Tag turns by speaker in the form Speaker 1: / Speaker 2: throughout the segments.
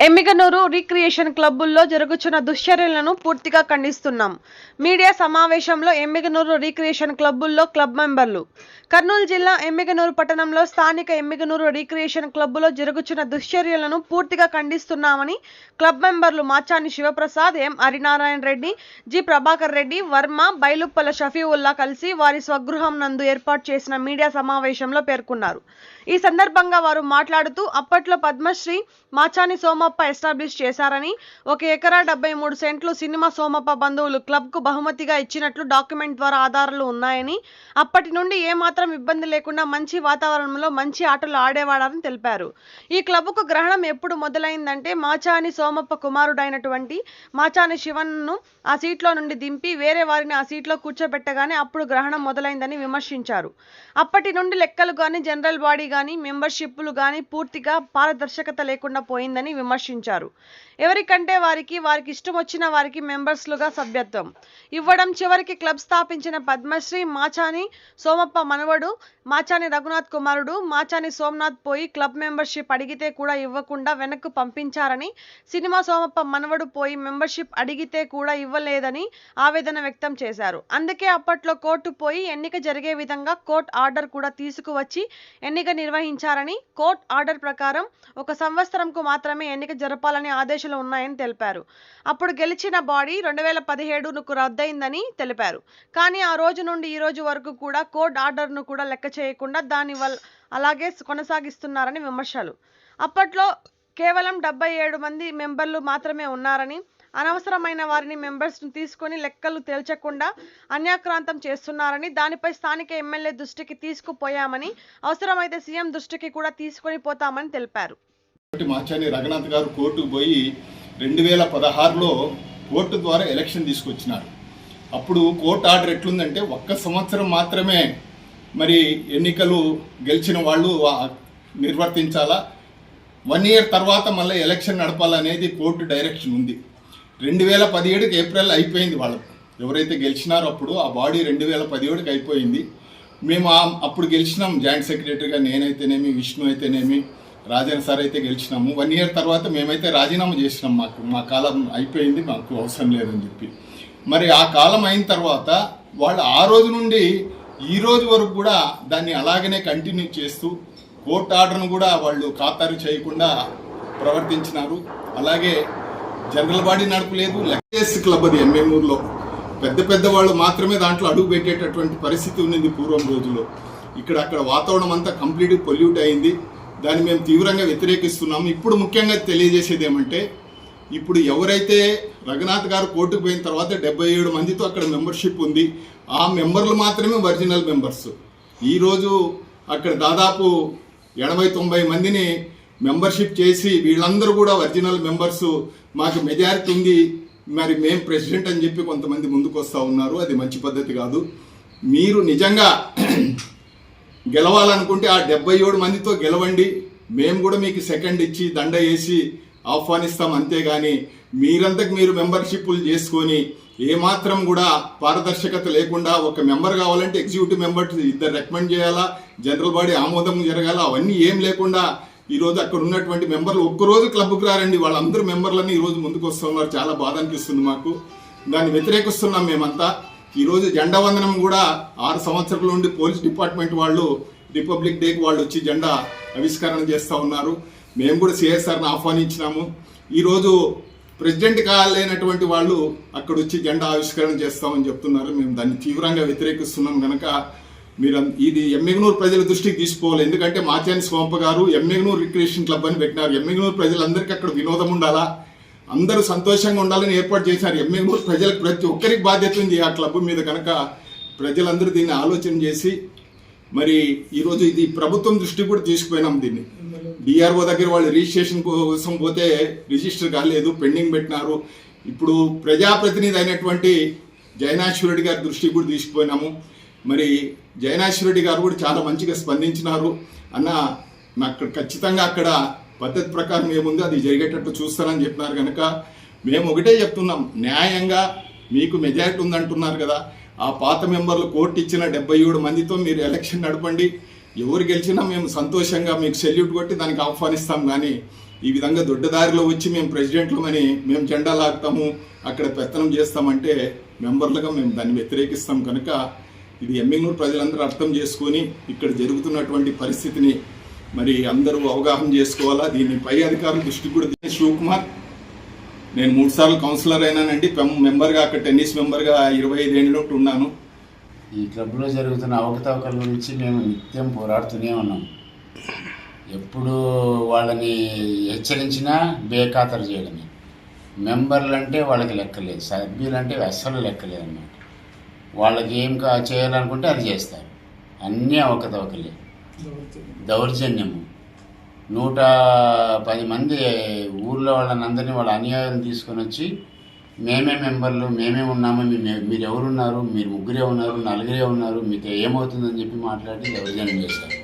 Speaker 1: Emmiganur recreation క్లబ్బుల్లో జరుగుతున్న దుశ్చర్యలను పూర్తిగా ఖండిస్తున్నాం. మీడియా సమావేశంలో ఎమ్మిగనూరు రీక్రియేషన్ క్లబ్బుల్లో క్లబ్ మెంబర్లు. కర్నూలు జిల్లా ఎమ్మిగనూరు పట్టణంలో స్థానిక ఎమ్మిగనూరు రీక్రియేషన్ క్లబ్బులో జరుగుతున్న దుశ్చర్యలను పూర్తిగా ఖండిస్తున్నామని క్లబ్ మెంబర్లు మాచాని శివప్రసాద్ ఎం హరినారాయణ రెడ్డి జి ప్రభాకర్ రెడ్డి వర్మ బైలుప్పల షఫీవుల్లా కలిసి వారి స్వగృహం నందు ఏర్పాటు చేసిన మీడియా సమావేశంలో పేర్కొన్నారు. ఈ సందర్భంగా వారు మాట్లాడుతూ అప్పట్లో పద్మశ్రీ మాచాని సోమప్ప ఎస్టాబ్లిష్ చేశారని ఒక ఎకరా డెబ్బై మూడు సెంట్లు సినిమా సోమప్ప బంధువులు క్లబ్కు బహుమతిగా ఇచ్చినట్లు డాక్యుమెంట్ ద్వారా ఆధారాలు ఉన్నాయని అప్పటి నుండి ఏమాత్రం ఇబ్బంది లేకుండా మంచి వాతావరణంలో మంచి ఆటలు ఆడేవాడని తెలిపారు. ఈ క్లబ్కు గ్రహణం ఎప్పుడు మొదలైందంటే మాచాని సోమప్ప కుమారుడైనటువంటి మాచాని శివన్ను ఆ సీట్లో నుండి దింపి వేరే వారిని ఆ సీట్లో కూర్చోబెట్టగానే అప్పుడు గ్రహణం మొదలైందని విమర్శించారు. అప్పటి నుండి లెక్కలు కానీ జనరల్ బాడీ కానీ మెంబర్షిప్లు కానీ పూర్తిగా పారదర్శకత లేకుండా పోయిందని విమర్శించారు. ఎవరికంటే వారికి వారికి ఇష్టం వచ్చిన వారికి మెంబర్స్లుగా సభ్యత్వం. ఇవ్వడం చివరికి క్లబ్ స్థాపించిన పద్మశ్రీ మాచాని సోమప్ప మనవడు మాచాని రఘునాథ్ కుమారుడు మాచాని సోమనాథ్ పోయి క్లబ్ మెంబర్షిప్ అడిగితే కూడా ఇవ్వకుండా వెనక్కు పంపించారని సినిమా సోమప్ప మనవడు పోయి మెంబర్షిప్ అడిగితే కూడా ఇవ్వలేదని ఆవేదన వ్యక్తం చేశారు. అందుకే అప్పట్లో కోర్టు పోయి ఎన్నిక జరిగే విధంగా కోర్టు ఆర్డర్ కూడా తీసుకువచ్చి ఎన్నిక నిర్వహించారని కోర్టు ఆర్డర్ ప్రకారం ఒక సంవత్సరంకు మాత్రమే ఎన్నిక జరపాలని ఆదేశాలు ఉన్నాయని తెలిపారు. అప్పుడు గెలిచిన బాడీ రెండు వేల పదిహేడుకు రద్దయిందని తెలిపారు. కానీ ఆ రోజు నుండి ఈ రోజు వరకు కూడా కోర్టు ఆర్డర్ను కూడా లెక్క చేయకుండా దాని వల్ల అలాగే కొనసాగిస్తున్నారని విమర్శలు. అప్పట్లో కేవలం డెబ్బై ఏడు మంది మెంబర్లు మాత్రమే ఉన్నారని అనవసరమైన వారిని మెంబర్స్ను తీసుకొని లెక్కలు తేల్చకుండా అన్యాక్రాంతం చేస్తున్నారని దానిపై స్థానిక ఎమ్మెల్యే దృష్టికి తీసుకుపోయామని అవసరమైతే సీఎం దృష్టికి కూడా తీసుకొని పోతామని తెలిపారు.
Speaker 2: మాచాని రఘునాథ్ గారు కోర్టుకు పోయి రెండు వేల పదహారులో కోర్టు ద్వారా ఎలక్షన్ తీసుకొచ్చినారు. అప్పుడు కోర్టు ఆర్డర్ ఎట్లుందంటే ఒక్క సంవత్సరం మాత్రమే మరి ఎన్నికలు గెలిచిన వాళ్ళు నిర్వర్తించాలా? వన్ ఇయర్ తర్వాత మళ్ళీ ఎలక్షన్ నడపాలనేది కోర్టు డైరెక్షన్ ఉంది. రెండు వేల పదిహేడుకి ఏప్రిల్ అయిపోయింది వాళ్ళు ఎవరైతే గెలిచినారో అప్పుడు ఆ బాడీ రెండు వేల పదిహేడుకి అయిపోయింది. మేము అప్పుడు గెలిచినాం జాయింట్ సెక్రటరీగా నేనైతేనేమి విష్ణు అయితేనేమి రాజన్ సార్ అయితే గెలిచినాము. వన్ ఇయర్ తర్వాత మేమైతే రాజీనామా చేసినాం మాకు. మా కాలం అయిపోయింది మాకు అవసరం లేదని చెప్పి. మరి ఆ కాలం అయిన తర్వాత వాళ్ళు ఆ రోజు నుండి ఈ రోజు వరకు కూడా దాన్ని అలాగనే కంటిన్యూ చేస్తూ కోర్టు ఆర్డర్ను కూడా వాళ్ళు ఖాతారు చేయకుండా ప్రవర్తించినారు. అలాగే జనరల్ బాడీ నడపలేదు లెక్చర్స్ క్లబ్ అది ఎంఎంఊర్లో పెద్ద పెద్ద వాళ్ళు మాత్రమే దాంట్లో అడుగు పెట్టేటటువంటి పరిస్థితి ఉన్నది పూర్వం రోజుల్లో. ఇక్కడ అక్కడ వాతావరణం అంతా కంప్లీట్ పొల్యూట్ అయింది. దాన్ని మేము తీవ్రంగా వ్యతిరేకిస్తున్నాము. ఇప్పుడు ముఖ్యంగా తెలియజేసేది ఏమంటే ఇప్పుడు ఎవరైతే రఘునాథ్ గారు కోర్టుకు పోయిన తర్వాత డెబ్బై ఏడు మందితో అక్కడ మెంబర్షిప్ ఉంది. ఆ మెంబర్లు మాత్రమే ఒరిజినల్ మెంబర్స్. ఈరోజు అక్కడ దాదాపు ఎనభై తొంభై మందిని మెంబర్షిప్ చేసి వీళ్ళందరూ కూడా ఒరిజినల్ మెంబర్స్. మాకు మెజారిటీ ఉంది. మరి మేం ప్రెసిడెంట్ అని చెప్పి కొంతమంది ముందుకు వస్తూ ఉన్నారు. అది మంచి పద్ధతి కాదు. మీరు నిజంగా గెలవాలనుకుంటే ఆ డెబ్బై ఏడు మందితో గెలవండి. మేము కూడా మీకు సెకండ్ ఇచ్చి దండ వేసి ఆహ్వానిస్తాం అంతేగాని మీరంతకు మీరు మెంబర్షిప్లు చేసుకొని ఏమాత్రం కూడా పారదర్శకత లేకుండా ఒక మెంబర్ కావాలంటే ఎగ్జిక్యూటివ్ మెంబర్ ఇద్దరు రికమెండ్ చేయాలా జనరల్ బాడీ ఆమోదం జరగాల అవన్నీ ఏం లేకుండా ఈరోజు అక్కడ ఉన్నటువంటి మెంబర్లు ఒక్కరోజు క్లబ్కి రారండి. వాళ్ళందరూ మెంబర్లని ఈరోజు ముందుకు వస్తున్నారు. చాలా బాధ అనిపిస్తుంది మాకు. దాన్ని వ్యతిరేకిస్తున్నాం మేమంతా. ఈరోజు జెండా వందనం కూడా ఆరు సంవత్సరాల నుండి పోలీస్ డిపార్ట్మెంట్ వాళ్ళు రిపబ్లిక్ డేకి వాళ్ళు వచ్చి జెండా ఆవిష్కరణ చేస్తూ ఉన్నారు. మేము కూడా సిఎస్ఆర్ని ఆహ్వానించినాము. ఈరోజు ప్రెసిడెంట్ కాలేనటువంటి వాళ్ళు అక్కడ వచ్చి జెండా ఆవిష్కరణ చేస్తామని చెప్తున్నారు. మేము దాన్ని తీవ్రంగా వ్యతిరేకిస్తున్నాం కనుక మీరు ఇది ఎమ్మెగనూరు ప్రజల దృష్టికి తీసుకోవాలి. ఎందుకంటే మాచాని స్వాంప గారు ఎమ్మెగనూరు రిక్రియేషన్ క్లబ్ అని పెట్టినారు. ఎమ్మెగనూరు ప్రజలందరికీ అక్కడ వినోదం ఉండాలా? అందరూ సంతోషంగా ఉండాలని ఏర్పాటు చేశారు. ఎమ్మెగనూరు ప్రజలకు ప్రతి ఒక్కరికి బాధ్యత ఉంది ఆ క్లబ్ మీద కనుక ప్రజలందరూ దీన్ని ఆలోచన చేసి మరి ఈరోజు ఇది ప్రభుత్వం దృష్టి కూడా తీసుకుపోయినాం దీన్ని. డిఆర్ఓ దగ్గర వాళ్ళు రిజిస్ట్రేషన్ కోసం పోతే రిజిస్టర్ కాలేదు పెండింగ్ పెట్టినారు. ఇప్పుడు ప్రజాప్రతినిధి అయినటువంటి జయనాశ్వరుడి గారి దృష్టికి కూడా తీసుకుపోయినాము. మరి జయనాశ్వరుడి గారు కూడా చాలా మంచిగా స్పందించినారు. అన్న నాకు ఖచ్చితంగా అక్కడ పద్ధతి ప్రకారం ఏముంది అది జరిగేటట్టు చూస్తానని చెప్పినారు కనుక మేము ఒకటే చెప్తున్నాం న్యాయంగా మీకు మెజారిటీ ఉందంటున్నారు కదా ఆ పాత మెంబర్లు కోర్టు ఇచ్చిన డెబ్బై ఏడు మందితో మీరు ఎలక్షన్ నడపండి ఎవరు గెలిచినా మేము సంతోషంగా మీకు సెల్యూట్ కొట్టి దానికి ఆహ్వానిస్తాం కానీ ఈ విధంగా దొడ్డదారిలో వచ్చి మేము ప్రెసిడెంట్లమని మేము జెండా లాగుతాము అక్కడ పెత్తనం చేస్తామంటే మెంబర్లుగా మేము దాన్ని వ్యతిరేకిస్తాం కనుక ఇది ఎమ్మిగనూరు ప్రజలందరూ అర్థం చేసుకొని ఇక్కడ జరుగుతున్నటువంటి పరిస్థితిని మరి అందరూ అవగాహన చేసుకోవాలా? దీన్ని పై అధికారుల దృష్టికి కూడా శివకుమార్ నేను మూడుసార్లు కౌన్సిలర్ అయినానండి. పెం- మెంబర్గా అక్కడ టెన్నిస్ మెంబర్గా ఇరవై ఐదేళ్ళు ఉన్నాను.
Speaker 3: ఈ క్లబ్లో జరుగుతున్న అవకతవకల గురించి మేము నిత్యం పోరాడుతూనే ఉన్నాం. ఎప్పుడు వాళ్ళని హెచ్చరించినా బేఖాతరు చేయడమే. మెంబర్లు అంటే వాళ్ళకి లెక్కలేదు సభ్యులు అంటే అస్సలు లెక్కలేదు అన్నమాట వాళ్ళకి ఏం కా చేయాలనుకుంటే అది చేస్తారు. అన్నీ అవకతవకలే. దౌర్జన్యము. నూట పది మంది ఊర్లో వాళ్ళనందరినీ వాళ్ళ అన్యాయం తీసుకొని వచ్చి మేమే మెంబర్లు మేమే ఉన్నాము మీరు ఎవరున్నారు మీరు ముగ్గురే ఉన్నారు నలుగురే ఉన్నారు మీకు ఏమవుతుందని చెప్పి మాట్లాడి దౌర్జన్యం చేశారు.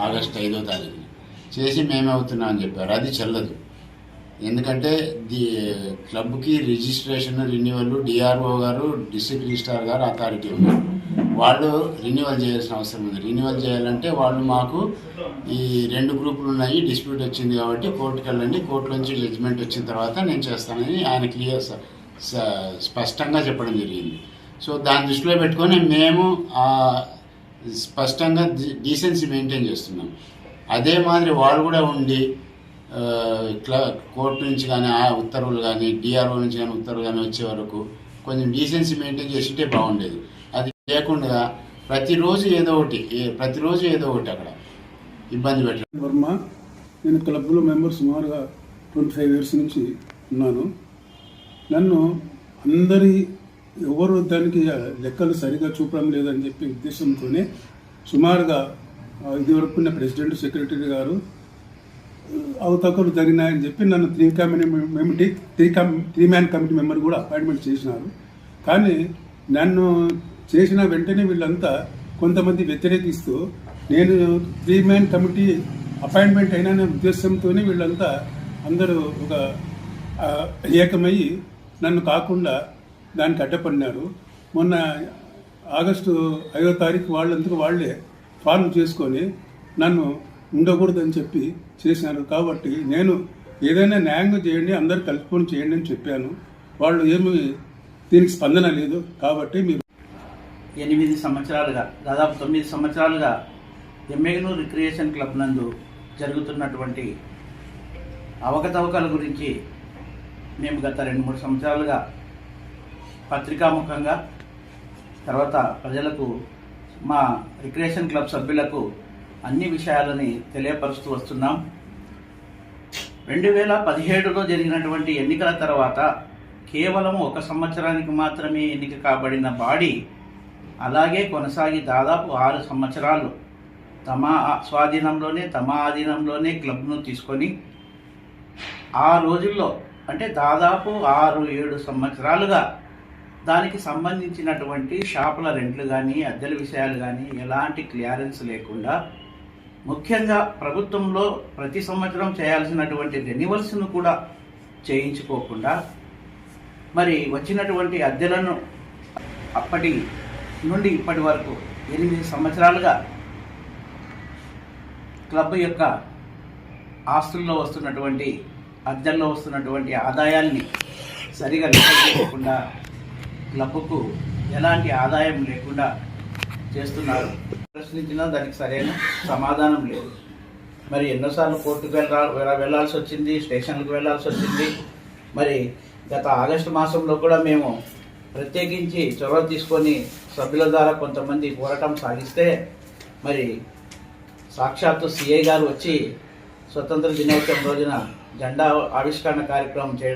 Speaker 3: ఆగస్ట్ ఐదో తారీఖున. చేసి మేమే అవుతున్నాం అని చెప్పారు. అది చెల్లదు. ఎందుకంటే ది క్లబ్కి రిజిస్ట్రేషన్ రెన్యువల్ డిఆర్ఓ గారు డిస్ట్రిక్ట్ రిజిస్ట్రార్ గారు అథారిటీ ఉన్నారు వాళ్ళు రెన్యువల్ చేయాల్సిన అవసరం ఉంది. రెన్యువల్ చేయాలంటే వాళ్ళు మాకు ఈ రెండు గ్రూపులు ఉన్నాయి. డిస్ప్యూట్ వచ్చింది కాబట్టి కోర్టుకి వెళ్ళండి. కోర్టు నుంచి జడ్జిమెంట్ వచ్చిన తర్వాత నేను చేస్తానని ఆయన క్లియర్ స- స- స్పష్టంగా చెప్పడం జరిగింది. సో దాని దృష్టిలో పెట్టుకొని మేము స్పష్టంగా డీసెన్సీ మెయింటైన్ చేస్తున్నాం. అదే మాదిరి వాళ్ళు కూడా ఉండి ఇట్లా కోర్టు నుంచి కానీ ఆ ఉత్తర్వులు కానీ డిఆర్ఓ నుంచి కానీ ఉత్తర్వులు కానీ వచ్చే వరకు కొంచెం డీసెన్సీ మెయింటైన్ చేసింటే బాగుండేది. అది లేకుండా ప్రతిరోజు ఏదో ఒకటి ఏ- ప్రతిరోజు ఏదో ఒకటి అక్కడ ఇబ్బంది పెట్టడం.
Speaker 4: వర్మ నేను క్లబ్లో మెంబర్ సుమారుగా ట్వంటీ ఫైవ్ ఇయర్స్ నుంచి ఉన్నాను. నన్ను అందరి ఎవరు దానికి లెక్కలు సరిగా చూపడం లేదని చెప్పి ఉద్దేశంతోనే సుమారుగా ఇది ఇదివరకు ఉన్న ప్రెసిడెంట్ సెక్రటరీ గారు అవతకలు జరిగినాయని చెప్పి నన్ను three committee three cum three man committee member కూడా అపాయింట్మెంట్ చేసినారు. కానీ నన్ను చేసిన వెంటనే వీళ్ళంతా కొంతమంది వ్యతిరేకిస్తూ నేను త్రీ మ్యాన్ కమిటీ అపాయింట్మెంట్ అయిన ఉద్దేశంతోనే వీళ్ళంతా అందరూ ఒక ఏకమై ఏకమయ్యి నన్ను కాకుండా దానికి అడ్డపడినారు. మొన్న ఆగస్టు ఐదో తారీఖు వాళ్ళంతకు వాళ్ళే ఫార్మ్ చేసుకొని నన్ను ఉండకూడదని చెప్పి చేశారు. కాబట్టి నేను ఏదైనా న్యాయంగా చేయండి అందరు కలుపుకొని చేయండి అని చెప్పాను. వాళ్ళు ఏమి దీనికి స్పందన లేదు. కాబట్టి మీరు
Speaker 5: ఎనిమిది సంవత్సరాలుగా దాదాపు తొమ్మిది సంవత్సరాలుగా ఎమ్మెగనూరు రిక్రియేషన్ క్లబ్ నందు జరుగుతున్నటువంటి అవకతవకల గురించి మేము గత రెండు మూడు సంవత్సరాలుగా పత్రికాముఖంగా తర్వాత ప్రజలకు మా రిక్రియేషన్ క్లబ్ సభ్యులకు అన్ని విషయాలని తెలియపరుస్తూ వస్తున్నాం. రెండు వేల పదిహేడులో జరిగినటువంటి ఎన్నికల తర్వాత కేవలం ఒక సంవత్సరానికి మాత్రమే ఎన్నిక కాబడిన బాడీ అలాగే కొనసాగి దాదాపు ఆరు సంవత్సరాలు తమ స్వాధీనంలోనే తమ ఆధీనంలోనే క్లబ్ను తీసుకొని ఆ రోజుల్లో అంటే దాదాపు ఆరు ఏడు సంవత్సరాలుగా దానికి సంబంధించినటువంటి షాపుల రెంట్లు కానీ అద్దెల విషయాలు కానీ ఎలాంటి క్లియరెన్స్ లేకుండా ముఖ్యంగా ప్రభుత్వంలో ప్రతి సంవత్సరం చేయాల్సినటువంటి రెన్యువల్స్ను కూడా చేయించుకోకుండా మరి వచ్చినటువంటి అద్దెలను అప్పటి నుండి ఇప్పటి వరకు ఎనిమిది సంవత్సరాలుగా క్లబ్ యొక్క ఆస్తుల్లో వస్తున్నటువంటి అద్దెల్లో వస్తున్నటువంటి ఆదాయాల్ని సరిగా లెక్క క్లబ్కు ఎలాంటి ఆదాయం లేకుండా చేస్తున్నారు. ప్రశ్నించినా దానికి సరైన సమాధానం లేదు. మరి ఎన్నోసార్లు కోర్టుకు వెళ్ళా వెళ్ళాల్సి వచ్చింది స్టేషన్లకు వెళ్ళాల్సి వచ్చింది. మరి గత ఆగస్టు మాసంలో కూడా మేము ప్రత్యేకించి చొరవ తీసుకొని సభ్యుల ద్వారా కొంతమంది పోరాటం సాగిస్తే మరి సాక్షాత్తు సిఐ గారు వచ్చి స్వతంత్ర దినోత్సవం రోజున జెండా ఆవిష్కరణ కార్యక్రమం చేయడం